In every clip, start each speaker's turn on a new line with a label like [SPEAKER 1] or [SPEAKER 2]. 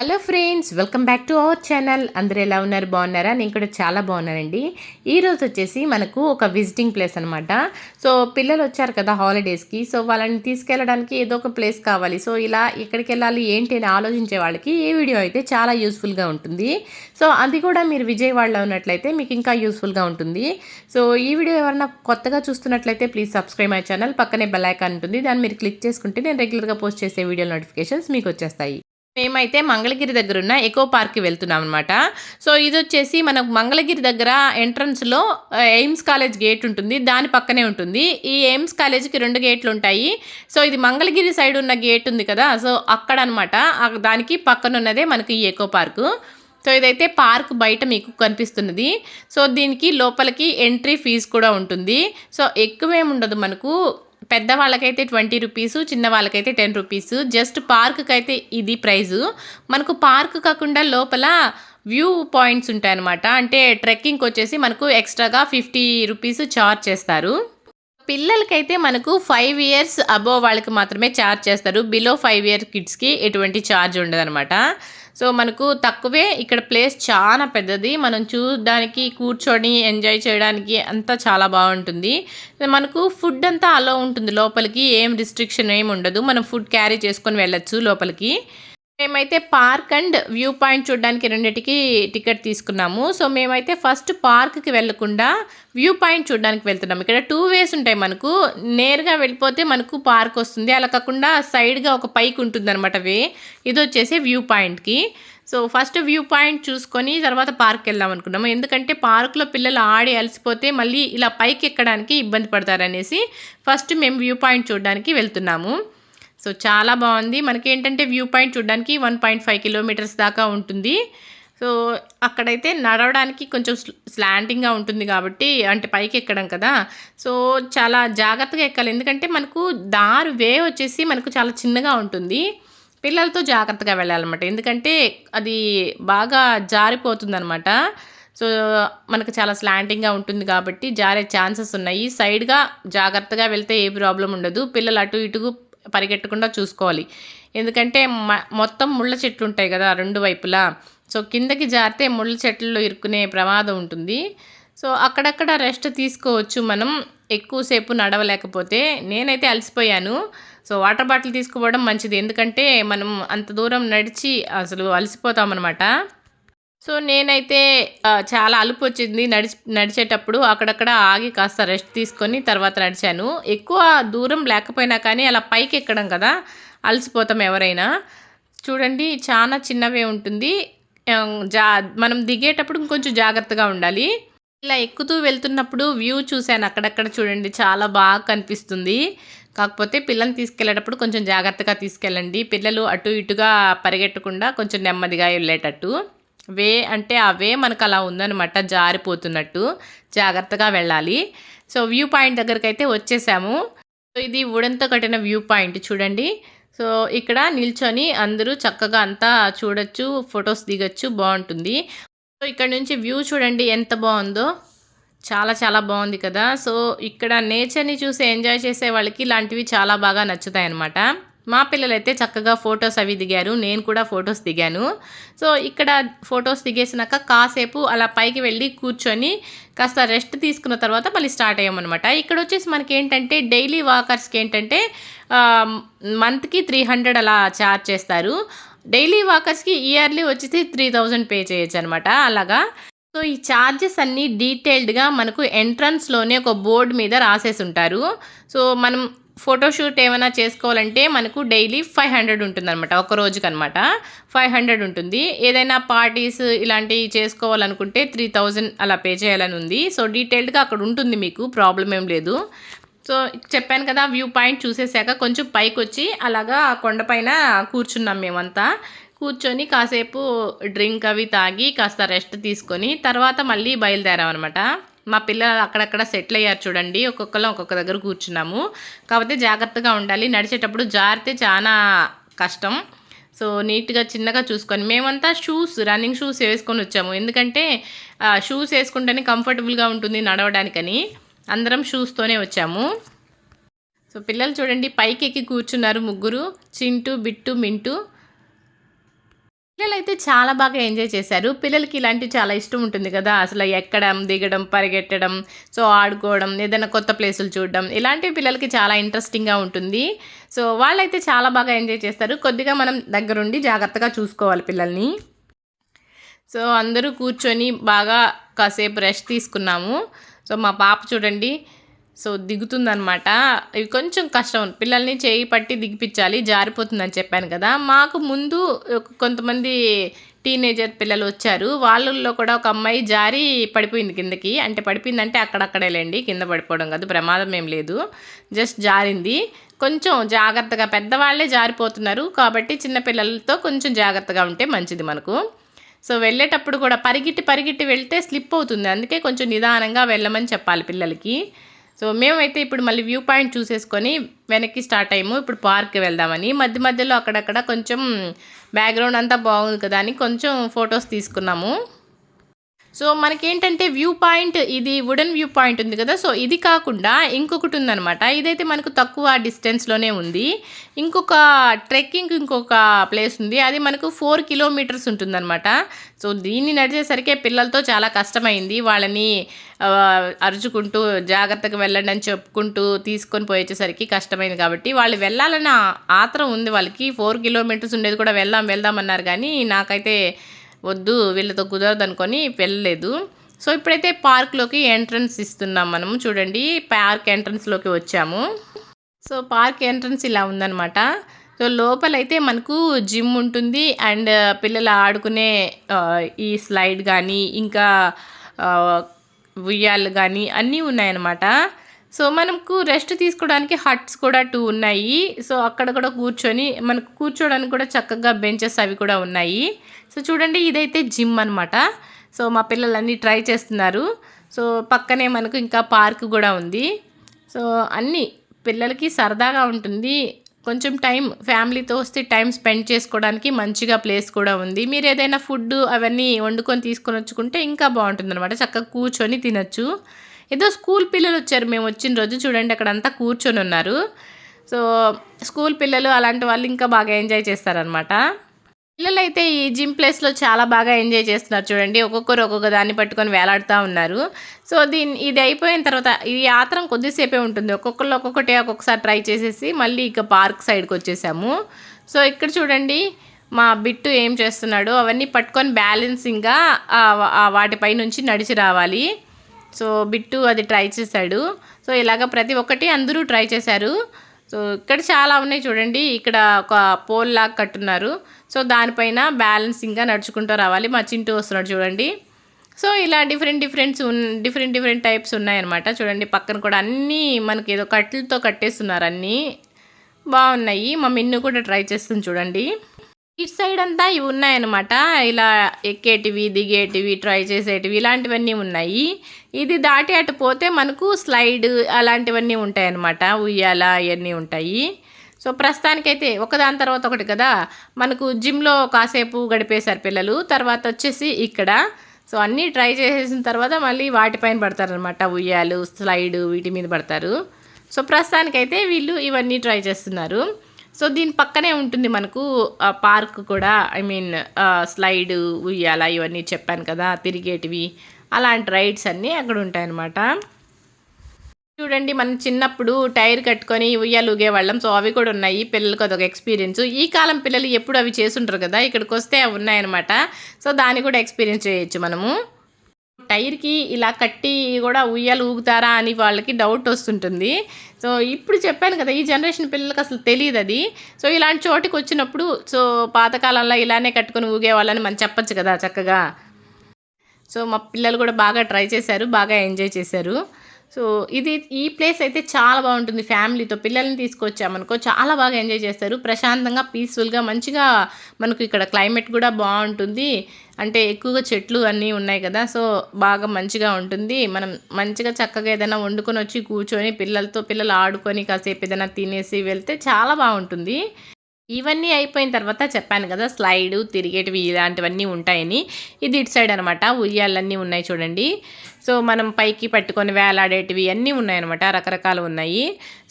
[SPEAKER 1] Hello friends welcome back to our channel. అందరూ ఎలా ఉన్నారు? బాగున్నారా? నేను కూడా చాలా బాగున్నానండి. ఈరోజు వచ్చేసి మనకు ఒక విజిటింగ్ ప్లేస్ అనమాట సో పిల్లలు వచ్చారు కదా హాలిడేస్కి. సో వాళ్ళని తీసుకెళ్ళడానికి ఏదో ఒక ప్లేస్ కావాలి. సో ఇలా ఎక్కడికి వెళ్ళాలి ఏంటి అని ఆలోచించే వాళ్ళకి ఈ వీడియో అయితే చాలా యూస్ఫుల్గా ఉంటుంది. సో అది కూడా మీరు విజయవాడలో ఉన్నట్లయితే మీకు ఇంకా యూస్ఫుల్గా ఉంటుంది. సో ఈ వీడియో ఎవరైనా కొత్తగా చూస్తున్నట్లయితే ప్లీజ్ సబ్స్క్రైబ్ మై ఛానల్. పక్కనే బెల్ ఐకాన్ ఉంటుంది. దాన్ని మీరు క్లిక్ చేసుకుంటే నేను రెగ్యులర్గా పోస్ట్ చేసే వీడియో నోటిఫికేషన్స్ మీకు వచ్చేస్తాయి. మేమైతే మంగళగిరి దగ్గర ఉన్న ఎకో పార్క్కి వెళ్తున్నాం అనమాట సో ఇది వచ్చేసి మనకు మంగళగిరి దగ్గర ఎంట్రన్స్లో ఎయిమ్స్ కాలేజ్ గేట్ ఉంటుంది. దాని పక్కనే ఉంటుంది. ఈ ఎయిమ్స్ కాలేజ్కి రెండు గేట్లు ఉంటాయి సో ఇది మంగళగిరి సైడ్ ఉన్న గేట్ ఉంది కదా. సో అక్కడ అనమాట దానికి పక్కన ఉన్నదే మనకి ఈ ఎకో పార్కు. సో ఇదైతే పార్క్ బయట మీకు కనిపిస్తున్నది. సో దీనికి లోపలికి ఎంట్రీ ఫీజు కూడా ఉంటుంది. సో ఎక్కువేమి ఉండదు మనకు. పెద్ద వాళ్ళకైతే ట్వంటీ రూపీస్ చిన్న వాళ్ళకైతే టెన్ రూపీస్. జస్ట్ పార్క్కి అయితే ఇది ప్రైజు మనకు పార్క్ కాకుండా లోపల వ్యూ పాయింట్స్ ఉంటాయన్నమాట. అంటే ట్రెక్కింగ్కి వచ్చేసి మనకు ఎక్స్ట్రాగా ఫిఫ్టీ రూపీస్ చార్జ్ చేస్తారు. పిల్లలకైతే మనకు ఫైవ్ ఇయర్స్ అబోవ్ వాళ్ళకి మాత్రమే ఛార్జ్ చేస్తారు. బిలో ఫైవ్ ఇయర్ కిడ్స్కి ఎటువంటి ఛార్జ్ ఉండదన్నమాట. సో మనకు తక్కువే ఇక్కడ ప్లేస్ చాలా పెద్దది. మనం చూడడానికి కూర్చొని ఎంజాయ్ చేయడానికి అంతా చాలా బాగుంటుంది. మనకు ఫుడ్ అంతా అలో ఉంటుంది. లోపలికి ఏం రిస్ట్రిక్షన్ ఏమి ఉండదు. మనం ఫుడ్ క్యారీ చేసుకొని వెళ్ళొచ్చు లోపలికి. మేమైతే పార్క్ అండ్ వ్యూ పాయింట్ చూడడానికి రెండింటికి టికెట్ తీసుకున్నాము. సో మేమైతే ఫస్ట్ పార్క్కి వెళ్ళకుండా వ్యూ పాయింట్ చూడడానికి వెళ్తున్నాము ఇక్కడ టూ వేస్ ఉంటాయి మనకు. నేరుగా వెళ్ళిపోతే మనకు పార్క్ వస్తుంది. అలా కాకుండా సైడ్గా ఒక పైకి ఉంటుంది అనమాట వే. ఇది వచ్చేసి వ్యూ పాయింట్కి. సో ఫస్ట్ వ్యూ పాయింట్ చూసుకొని తర్వాత పార్క్ వెళ్దాం అనుకున్నాము. ఎందుకంటే పార్క్లో పిల్లలు ఆడి అలసిపోతే మళ్ళీ ఇలా పైకి ఎక్కడానికి ఇబ్బంది పడతారనేసి ఫస్ట్ మేము వ్యూ పాయింట్ చూడడానికి వెళ్తున్నాము. సో చాలా బాగుంది. మనకి ఏంటంటే వ్యూ పాయింట్ చూడడానికి వన్ పాయింట్ ఫైవ్ కిలోమీటర్స్ దాకా ఉంటుంది. సో అక్కడైతే నడవడానికి కొంచెం స్లాంటింగ్గా ఉంటుంది కాబట్టి అంటే పైకి ఎక్కడం కదా. సో చాలా జాగ్రత్తగా ఎక్కాలి. ఎందుకంటే మనకు దారి వే వచ్చేసి మనకు చాలా చిన్నగా ఉంటుంది. పిల్లలతో జాగ్రత్తగా వెళ్ళాలన్నమాట. ఎందుకంటే అది బాగా జారిపోతుందనమాట సో మనకు చాలా స్లాంటింగ్గా ఉంటుంది కాబట్టి జారే ఛాన్సెస్ ఉన్నాయి. సైడ్గా జాగ్రత్తగా వెళ్తే ఏ ప్రాబ్లం ఉండదు. పిల్లలు అటు ఇటు పరిగెట్టకుండా చూసుకోవాలి. ఎందుకంటే మొత్తం ముళ్ళ చెట్లు ఉంటాయి కదా రెండు వైపులా. సో కిందకి జారితే ముళ్ళ చెట్లలో ఇరుక్కునే ప్రమాదం ఉంటుంది. సో అక్కడక్కడ రెస్ట్ తీసుకోవచ్చు మనం. ఎక్కువసేపు నడవలేకపోతే నేనైతే అలసిపోయాను. సో వాటర్ బాటిల్ తీసుకుపోవడం మంచిది. ఎందుకంటే మనం అంత దూరం నడిచి అసలు అలసిపోతామన్నమాట. సో నేనైతే చాలా అలుపు వచ్చింది నడిచి నడిచేటప్పుడు. అక్కడక్కడ ఆగి కాస్త రెస్ట్ తీసుకొని తర్వాత నడిచాను. ఎక్కువ దూరం లేకపోయినా కానీ అలా పైకి ఎక్కడం కదా అలసిపోతాం ఎవరైనా. చూడండి చాలా చిన్నవే ఉంటుంది. జా మనం దిగేటప్పుడు ఇంకొంచెం జాగ్రత్తగా ఉండాలి. ఇలా ఎక్కుతూ వెళ్తున్నప్పుడు వ్యూ చూశాను అక్కడక్కడ చూడండి చాలా బాగా కనిపిస్తుంది. కాకపోతే పిల్లల్ని తీసుకెళ్ళేటప్పుడు కొంచెం జాగ్రత్తగా తీసుకెళ్ళండి. పిల్లలు అటు ఇటుగా పరిగెట్టకుండా కొంచెం నెమ్మదిగా వెళ్ళేటట్టు. వే అంటే ఆ వే మనకు అలా ఉందనమాట జారిపోతున్నట్టు. జాగ్రత్తగా వెళ్ళాలి. సో వ్యూ పాయింట్ దగ్గరికి అయితే వచ్చేసాము. సో ఇది ఉడంతో కట్టిన వ్యూ పాయింట్ చూడండి. సో ఇక్కడ నిల్చొని అందరూ చక్కగా అంతా చూడొచ్చు ఫొటోస్ దిగొచ్చు బాగుంటుంది సో ఇక్కడ నుంచి వ్యూ చూడండి ఎంత బాగుందో చాలా చాలా బాగుంది కదా. సో ఇక్కడ నేచర్ని చూసి ఎంజాయ్ చేసే వాళ్ళకి ఇలాంటివి చాలా బాగా నచ్చుతాయి అన్నమాట మా పిల్లలైతే చక్కగా ఫొటోస్ అవి దిగారు. నేను కూడా ఫొటోస్ దిగాను. సో ఇక్కడ ఫొటోస్ దిగేసినాక కాసేపు అలా పైకి వెళ్ళి కూర్చొని కాస్త రెస్ట్ తీసుకున్న తర్వాత మళ్ళీ స్టార్ట్ అయ్యామన్నమాట. ఇక్కడ వచ్చేసి మనకి ఏంటంటే డైలీ వాకర్స్కి ఏంటంటే మంత్కి త్రీ హండ్రెడ్ అలా ఛార్జ్ చేస్తారు. డైలీ వాకర్స్కి ఇయర్లీ వచ్చేసి త్రీ థౌజండ్ పే చేయొచ్చు అనమాట అలాగా. సో ఈ ఛార్జెస్ అన్నీ డీటెయిల్డ్గా మనకు ఎంట్రన్స్లోనే ఒక బోర్డు మీద రాసేసి ఉంటారు సో మనం ఫోటోషూట్ ఏమైనా చేసుకోవాలంటే మనకు డైలీ ఫైవ్ హండ్రెడ్ ఉంటుంది అనమాట ఒక రోజుకి అనమాట ఫైవ్ హండ్రెడ్ ఉంటుంది. ఏదైనా పార్టీస్ ఇలాంటివి చేసుకోవాలనుకుంటే త్రీ థౌజండ్ అలా పే చేయాలని ఉంది. సో డీటెయిల్డ్గా అక్కడ ఉంటుంది మీకు ప్రాబ్లం ఏం లేదు. సో చెప్పాను కదా వ్యూ పాయింట్ చూసేసాక కొంచెం పైకి వచ్చి అలాగా కొండపైన కూర్చున్నాం మేమంతా. కూర్చొని కాసేపు డ్రింక్ అవి తాగి కాస్త రెస్ట్ తీసుకొని తర్వాత మళ్ళీ బయలుదేరాం అనమాట మా పిల్లలు అక్కడక్కడ సెటిల్ అయ్యారు చూడండి. ఒక్కొక్కరు ఒక్కొక్క దగ్గర కూర్చున్నాము. కాకపోతే జాగ్రత్తగా ఉండాలి. నడిచేటప్పుడు జారితే చాలా కష్టం. సో నీట్గా చిన్నగా చూసుకొని మేమంతా షూస్ రన్నింగ్ షూస్ వేసుకొని వచ్చాము. ఎందుకంటే షూస్ వేసుకుంటేనే కంఫర్టబుల్గా ఉంటుంది నడవడానికని. అందరం షూస్తోనే వచ్చాము. సో పిల్లలు చూడండి పైకి ఎక్కి కూర్చున్నారు ముగ్గురు. చింటూ బిట్టు మింటూ. పిల్లలైతే చాలా బాగా ఎంజాయ్ చేశారు. పిల్లలకి ఇలాంటివి చాలా ఇష్టం ఉంటుంది కదా. అసలు ఎక్కడం దిగడం పరిగెట్టడం సో ఆడుకోవడం ఏదైనా కొత్త ప్లేసులు చూడడం ఇలాంటివి పిల్లలకి చాలా ఇంట్రెస్టింగ్గా ఉంటుంది. సో వాళ్ళైతే చాలా బాగా ఎంజాయ్ చేస్తారు. కొద్దిగా మనం దగ్గరుండి జాగ్రత్తగా చూసుకోవాలి పిల్లల్ని. సో అందరూ కూర్చొని బాగా కాసేపు రెస్ట్ తీసుకున్నాము. సో మా పాప చూడండి సో దిగుతుందనమాట ఇవి కొంచెం కష్టం. పిల్లల్ని చేయి పట్టి దిగిపించాలి జారిపోతుందని చెప్పాను కదా. మాకు ముందు కొంతమంది టీనేజర్ పిల్లలు వచ్చారు. వాళ్ళల్లో కూడా ఒక అమ్మాయి జారి పడిపోయింది కిందకి. అంటే పడిపోయిందంటే అక్కడక్కడే లేండి కింద పడిపోవడం కాదు ప్రమాదం ఏం లేదు. జస్ట్ జారింది. కొంచెం జాగ్రత్తగా పెద్దవాళ్ళే జారిపోతున్నారు కాబట్టి చిన్నపిల్లలతో కొంచెం జాగ్రత్తగా ఉంటే మంచిది మనకు. సో వెళ్ళేటప్పుడు కూడా పరిగెట్టి పరిగెట్టి వెళ్తే స్లిప్ అవుతుంది. అందుకే కొంచెం నిదానంగా వెళ్ళమని చెప్పాలి పిల్లలకి. సో మేమైతే ఇప్పుడు మళ్ళీ వ్యూ పాయింట్ చూసేసుకొని వెనక్కి స్టార్ట్ అయ్యాము. ఇప్పుడు పార్క్ వెళ్దామని. మధ్య మధ్యలో అక్కడక్కడ కొంచెం బ్యాక్గ్రౌండ్ అంతా బాగుంది కదా అని కొంచెం ఫొటోస్ తీసుకున్నాము. సో మనకేంటంటే వ్యూ పాయింట్ ఇది వుడెన్ వ్యూ పాయింట్ ఉంది కదా. సో ఇది కాకుండా ఇంకొకటి ఉందనమాట ఇదైతే మనకు తక్కువ డిస్టెన్స్లోనే ఉంది. ఇంకొక ట్రెక్కింగ్ ఇంకొక ప్లేస్ ఉంది. అది మనకు ఫోర్ కిలోమీటర్స్ ఉంటుందన్నమాట. సో దీన్ని నడిచేసరికి పిల్లలతో చాలా కష్టమైంది. వాళ్ళని అరుచుకుంటూ జాగ్రత్తగా వెళ్ళండి అని చెప్పుకుంటూ తీసుకొని పోయేసరికి కష్టమైంది కాబట్టి వాళ్ళు వెళ్ళాలన్న ఆత్రం ఉంది వాళ్ళకి. ఫోర్ కిలోమీటర్స్ ఉండేది కూడా వెళ్దాం వెళ్దాం అన్నారు కానీ నాకైతే వద్దు వీళ్ళతో కుదరదు అనుకొని వెళ్ళలేదు. సో ఇప్పుడైతే పార్క్లోకి ఎంట్రన్స్ ఇస్తున్నాం మనము. చూడండి పార్క్ ఎంట్రన్స్లోకి వచ్చాము. సో పార్క్ ఎంట్రన్స్ ఇలా ఉందన్నమాట. సో లోపలైతే మనకు జిమ్ ఉంటుంది. అండ్ పిల్లలు ఆడుకునే ఈ స్లైడ్ కానీ ఇంకా ఉయ్యాలు కానీ అన్నీ ఉన్నాయన్నమాట. సో మనకు రెస్ట్ తీసుకోవడానికి హట్స్ కూడా టూ ఉన్నాయి. సో అక్కడ కూడా కూర్చొని మనకు కూర్చోడానికి కూడా చక్కగా బెంచెస్ అవి కూడా ఉన్నాయి. సో చూడండి ఇదైతే జిమ్ అనమాట సో మా పిల్లలన్నీ ట్రై చేస్తున్నారు. సో పక్కనే మనకు ఇంకా పార్క్ కూడా ఉంది. సో అన్నీ పిల్లలకి సరదాగా ఉంటుంది. కొంచెం టైం ఫ్యామిలీతో వస్తే టైం స్పెండ్ చేసుకోవడానికి మంచిగా ప్లేస్ కూడా ఉంది. మీరు ఏదైనా ఫుడ్ అవన్నీ వండుకొని తీసుకొని వచ్చుకుంటే ఇంకా బాగుంటుంది అనమాట చక్కగా కూర్చొని తినచ్చు. ఏదో స్కూల్ పిల్లలు వచ్చారు మేము వచ్చిన రోజు చూడండి అక్కడ అంతా కూర్చొని ఉన్నారు. సో స్కూల్ పిల్లలు అలాంటి వాళ్ళు ఇంకా బాగా ఎంజాయ్ చేస్తారనమాట పిల్లలు అయితే ఈ జిమ్ ప్లేస్లో చాలా బాగా ఎంజాయ్ చేస్తున్నారు చూడండి ఒక్కొక్కరు ఒక్కొక్క దాన్ని పట్టుకొని వేలాడుతూ ఉన్నారు. సో దీని ఇది అయిపోయిన తర్వాత ఈ యాత్ర కొద్దిసేపే ఉంటుంది. ఒక్కొక్కరు ఒక్కొక్కటి ఒక్కొక్కసారి ట్రై చేసేసి మళ్ళీ ఇక పార్క్ సైడ్కి వచ్చేసాము. సో ఇక్కడ చూడండి మా బిట్టు ఏం చేస్తున్నాడు అవన్నీ పట్టుకొని బ్యాలెన్సింగ్గా వాటిపై నుంచి నడిచి రావాలి. సో బిట్టు అది ట్రై చేశాడు. సో ఇలాగ ప్రతి ఒక్కటి అందరూ ట్రై చేశారు. సో ఇక్కడ చాలా ఉన్నాయి చూడండి. ఇక్కడ ఒక పోల్ లాగా కట్టున్నారు. సో దానిపైన బ్యాలెన్సింగ్గా నడుచుకుంటూ రావాలి. మా చింటూ వస్తున్నాడు చూడండి. సో ఇలా different differents different different types ఉన్నాయన్నమాట. చూడండి పక్కన కూడా అన్నీ మనకి ఏదో కట్టెలతో కట్టేస్తున్నారు అన్నీ. బాగున్నాయి. మా మిన్ను కూడా ట్రై చేస్తుంది చూడండి. ఇటు సైడ్ అంతా ఇవి ఉన్నాయన్నమాట. ఇలా ఎక్కేటివి దిగేటివి ట్రై చేసేటివి ఇలాంటివన్నీ ఉన్నాయి. ఇది దాటి అటు పోతే మనకు స్లైడ్ అలాంటివన్నీ ఉంటాయి అన్నమాట ఉయ్యాల అవన్నీ ఉంటాయి. సో ప్రస్తుతానికైతే ఒకదాని తర్వాత ఒకటి కదా. మనకు జిమ్లో కాసేపు గడిపేశారు పిల్లలు. తర్వాత వచ్చేసి ఇక్కడ. సో అన్నీ ట్రై చేసేసిన తర్వాత మళ్ళీ వాటిపైన పడతారనమాట ఉయ్యాలు స్లైడ్ వీటి మీద పడతారు. సో ప్రస్తుతానికైతే వీళ్ళు ఇవన్నీ ట్రై చేస్తున్నారు. సో దీని పక్కనే ఉంటుంది మనకు పార్క్ కూడా. ఐ మీన్ స్లైడ్ ఉయ్యాల ఇవన్నీ చెప్పాను కదా తిరిగేటివి. అలాంటి రైడ్స్ అన్నీ అక్కడ ఉంటాయన్నమాట. చూడండి మనం చిన్నప్పుడు టైర్ కట్టుకొని ఉయ్యాలు ఊగేవాళ్ళం. సో అవి కూడా ఉన్నాయి. పిల్లలకు అదొక ఎక్స్పీరియన్స్. ఈ కాలం పిల్లలు ఎప్పుడు అవి చేసుంటారు కదా ఇక్కడికి వస్తే అవి ఉన్నాయన్నమాట. సో దాన్ని కూడా ఎక్స్పీరియన్స్ చేయొచ్చు మనము. టైర్కి ఇలా కట్టి కూడా ఉయ్యాలు ఊగుతారా అని వాళ్ళకి డౌట్ వస్తుంటుంది. సో ఇప్పుడు చెప్పాను కదా ఈ జనరేషన్ పిల్లలకి అసలు తెలియదు అది. సో ఇలాంటి చోటికి వచ్చినప్పుడు సో పాతకాలంలో ఇలానే కట్టుకొని ఊగేవాళ్ళని మనం చెప్పచ్చు కదా చక్కగా. సో మా పిల్లలు కూడా బాగా ట్రై చేశారు బాగా ఎంజాయ్ చేశారు. సో ఇది ఈ ప్లేస్ అయితే చాలా బాగుంటుంది ఫ్యామిలీతో. పిల్లల్ని తీసుకొచ్చామనుకో చాలా బాగా ఎంజాయ్ చేస్తారు. ప్రశాంతంగా పీస్ఫుల్గా మంచిగా మనకు ఇక్కడ క్లైమేట్ కూడా బాగుంటుంది. అంటే ఎక్కువగా చెట్లు అన్నీ ఉన్నాయి కదా సో బాగా మంచిగా ఉంటుంది. మనం మంచిగా చక్కగా ఏదైనా వండుకొని వచ్చి కూర్చొని పిల్లలతో పిల్లలు ఆడుకొని కాసేపు ఏదైనా తినేసి వెళ్తే చాలా బాగుంటుంది. ఇవన్నీ అయిపోయిన తర్వాత చెప్పాను కదా స్లైడ్ తిరిగేటివి ఇలాంటివన్నీ ఉంటాయని. ఇది ఇటు సైడ్ అనమాట ఉయ్యాలన్నీ ఉన్నాయి చూడండి. సో మనం పైకి పట్టుకొని వేలాడేటివి అన్నీ ఉన్నాయన్నమాట రకరకాలు ఉన్నాయి.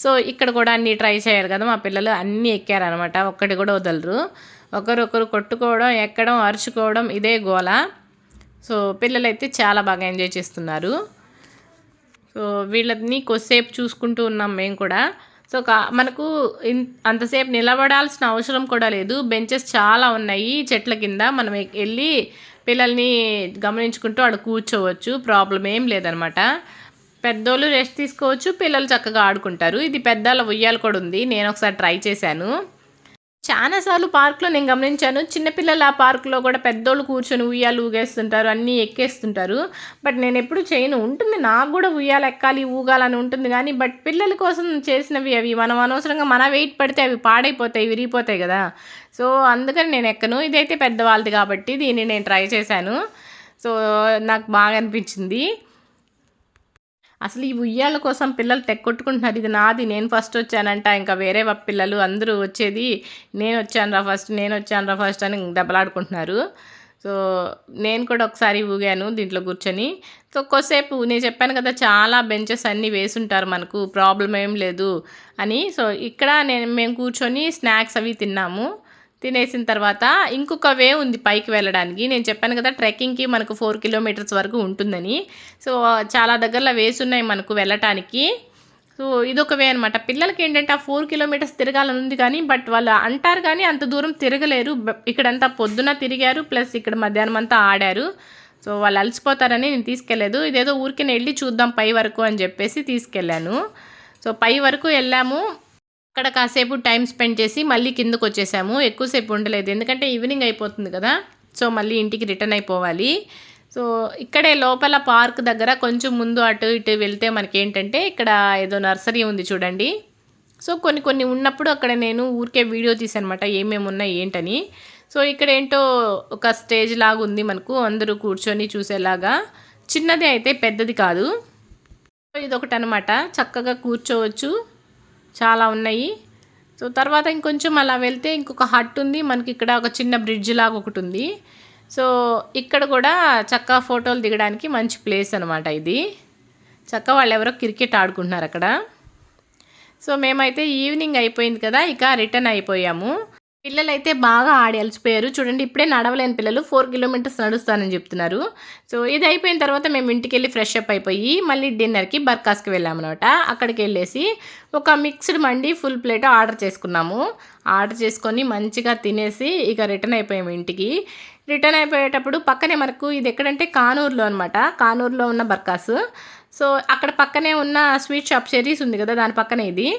[SPEAKER 1] సో ఇక్కడ కూడా అన్నీ ట్రై చేయాలి కదా మా పిల్లలు అన్నీ ఎక్కారనమాట ఒక్కటి కూడా వదలరు. ఒకరొకరు కొట్టుకోవడం ఎక్కడం అరుచుకోవడం ఇదే గోల. సో పిల్లలైతే చాలా బాగా ఎంజాయ్ చేస్తున్నారు. సో వీళ్ళని కొద్దిసేపు చూసుకుంటూ ఉన్నాం మేము కూడా. సో మనకు ఇన్ అంతసేపు నిలబడాల్సిన అవసరం కూడా లేదు. బెంచెస్ చాలా ఉన్నాయి చెట్ల కింద. మనం వెళ్ళి పిల్లల్ని గమనించుకుంటూ అక్కడ కూర్చోవచ్చు. ప్రాబ్లం ఏం లేదనమాట. పెద్దోళ్ళు రెస్ట్ తీసుకోవచ్చు పిల్లలు చక్కగా ఆడుకుంటారు. ఇది పెద్దాల ఉయ్యాలు కూడా ఉంది. నేను ఒకసారి ట్రై చేశాను. చాలాసార్లు పార్క్లో నేను గమనించాను చిన్నపిల్లలు ఆ పార్క్లో కూడా పెద్దోళ్ళు కూర్చొని ఉయ్యాలు ఊగేస్తుంటారు అన్నీ ఎక్కేస్తుంటారు. బట్ నేను ఎప్పుడు చేయను. ఉంటుంది నాకు కూడా ఉయ్యాలు ఎక్కాలి ఊగాలని ఉంటుంది కానీ బట్ పిల్లల కోసం చేసినవి అవి మనం అనవసరంగా మన వెయిట్ పడితే అవి పాడైపోతాయి విరిగిపోతాయి కదా. సో అందుకని నేను ఎక్కను. ఇదైతే పెద్దవాళ్ళది కాబట్టి దీన్ని నేను ట్రై చేశాను. సో నాకు బాగా అనిపించింది. అసలు ఈ ఉయ్యాల కోసం పిల్లలు తెక్కొట్టుకుంటున్నారు ఇది నాది. నేను ఫస్ట్ వచ్చానంట. ఇంకా వేరే పిల్లలు అందరూ వచ్చేది నేను వచ్చాను రా ఫస్ట్ నేను వచ్చాను రా ఫస్ట్ అని దెబ్బలాడుకుంటున్నారు. సో నేను కూడా ఒకసారి ఊగాను దీంట్లో కూర్చొని. సో కొద్దిసేపు నేను చెప్పాను కదా చాలా బెంచెస్ అన్నీ వేసుంటారు మనకు ప్రాబ్లం ఏం లేదు అని. సో ఇక్కడ నేను మేము కూర్చొని స్నాక్స్ అవి తిన్నాము. తినేసిన తర్వాత ఇంకొక వే ఉంది పైకి వెళ్ళడానికి. నేను చెప్పాను కదా ట్రెక్కింగ్కి మనకు ఫోర్ కిలోమీటర్స్ వరకు ఉంటుందని. సో చాలా దగ్గరలో వేస్ ఉన్నాయి మనకు వెళ్ళటానికి. సో ఇదొక వే అనమాట పిల్లలకి ఏంటంటే ఆ ఫోర్ కిలోమీటర్స్ తిరగాలని ఉంది కానీ బట్ వాళ్ళు అంటారు కానీ అంత దూరం తిరగలేరు. ఇక్కడంతా పొద్దున తిరిగారు ప్లస్ ఇక్కడ మధ్యాహ్నం అంతా ఆడారు. సో వాళ్ళు అలసిపోతారని నేను తీసుకెళ్ళలేదు. ఇదేదో ఊరికి వెళ్ళి చూద్దాం పై వరకు అని చెప్పేసి తీసుకెళ్ళాను. సో పై వరకు వెళ్ళాము. అక్కడ కాసేపు టైం స్పెండ్ చేసి మళ్ళీ కిందకు వచ్చేసాము ఎక్కువసేపు ఉండలేదు. ఎందుకంటే ఈవినింగ్ అయిపోతుంది కదా. సో మళ్ళీ ఇంటికి రిటర్న్ అయిపోవాలి. సో ఇక్కడే లోపల పార్క్ దగ్గర కొంచెం ముందు అటు ఇటు వెళ్తే మనకి ఏంటంటే ఇక్కడ ఏదో నర్సరీ ఉంది చూడండి. సో కొన్ని కొన్ని ఉన్నప్పుడు అక్కడ నేను ఊరికే వీడియో తీసానమాట ఏమేమి ఉన్నాయి ఏంటని. సో ఇక్కడ ఏంటో ఒక స్టేజ్ లాగా ఉంది మనకు. అందరూ కూర్చొని చూసేలాగా. చిన్నది అయితే పెద్దది కాదు. సో ఇదొకటి అనమాట చక్కగా కూర్చోవచ్చు. చాలా ఉన్నాయి. సో తర్వాత ఇంకొంచెం అలా వెళ్తే ఇంకొక హట్ ఉంది. మనకి ఇక్కడ ఒక చిన్న బ్రిడ్జ్ లాగా ఒకటి ఉంది. సో ఇక్కడ కూడా చక్క ఫోటోలు దిగడానికి మంచి ప్లేస్ అనమాట ఇది. చక్క వాళ్ళు ఎవరో క్రికెట్ ఆడుకుంటున్నారు అక్కడ. సో మేమైతే ఈవినింగ్ అయిపోయింది కదా ఇక రిటర్న్ అయిపోయాము. పిల్లలు అయితే బాగా ఆడి అలసిపోయారు చూడండి ఇప్పుడే నడవలేని పిల్లలు ఫోర్ కిలోమీటర్స్ నడుస్తానని చెప్తున్నారు. సో ఇది అయిపోయిన తర్వాత మేము ఇంటికి వెళ్ళి ఫ్రెష్ అప్ అయిపోయి మళ్ళీ డిన్నర్కి బర్కాస్కి వెళ్ళామన్నమాట. అక్కడికి వెళ్ళేసి ఒక mixed mandi full plate order చేసుకున్నాము. ఆర్డర్ చేసుకొని మంచిగా తినేసి ఇక రిటర్న్ అయిపోయాము ఇంటికి. రిటర్న్ అయిపోయేటప్పుడు పక్కనే మనకు ఇది ఎక్కడంటే కానూరులో అనమాట కానూరులో ఉన్న బర్కాస్. సో అక్కడ పక్కనే ఉన్న స్వీట్ షాప్ చెరీస్ ఉంది కదా దాని పక్కనే ఇది.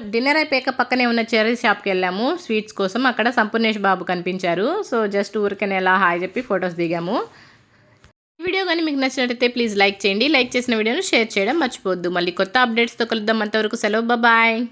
[SPEAKER 1] డిన్నర్ అయిపోయాక పక్కనే ఉన్న చెర్రీ షాప్కి వెళ్ళాము. స్వీట్స్ కోసం అక్కడ సంపూర్ణేష్ బాబు కనిపించారు. సో జస్ట్ ఊరికనే ఎలా హాయ్ చెప్పి ఫొటోస్ దిగాము. ఈ వీడియో కానీ మీకు నచ్చినట్లయితే ప్లీజ్ లైక్ చేయండి. లైక్ చేసిన వీడియోను షేర్ చేయడం మర్చిపోవద్దు. మళ్ళీ కొత్త అప్డేట్స్తో కలుద్దాం. అంతవరకు సెలవు. బాయ్.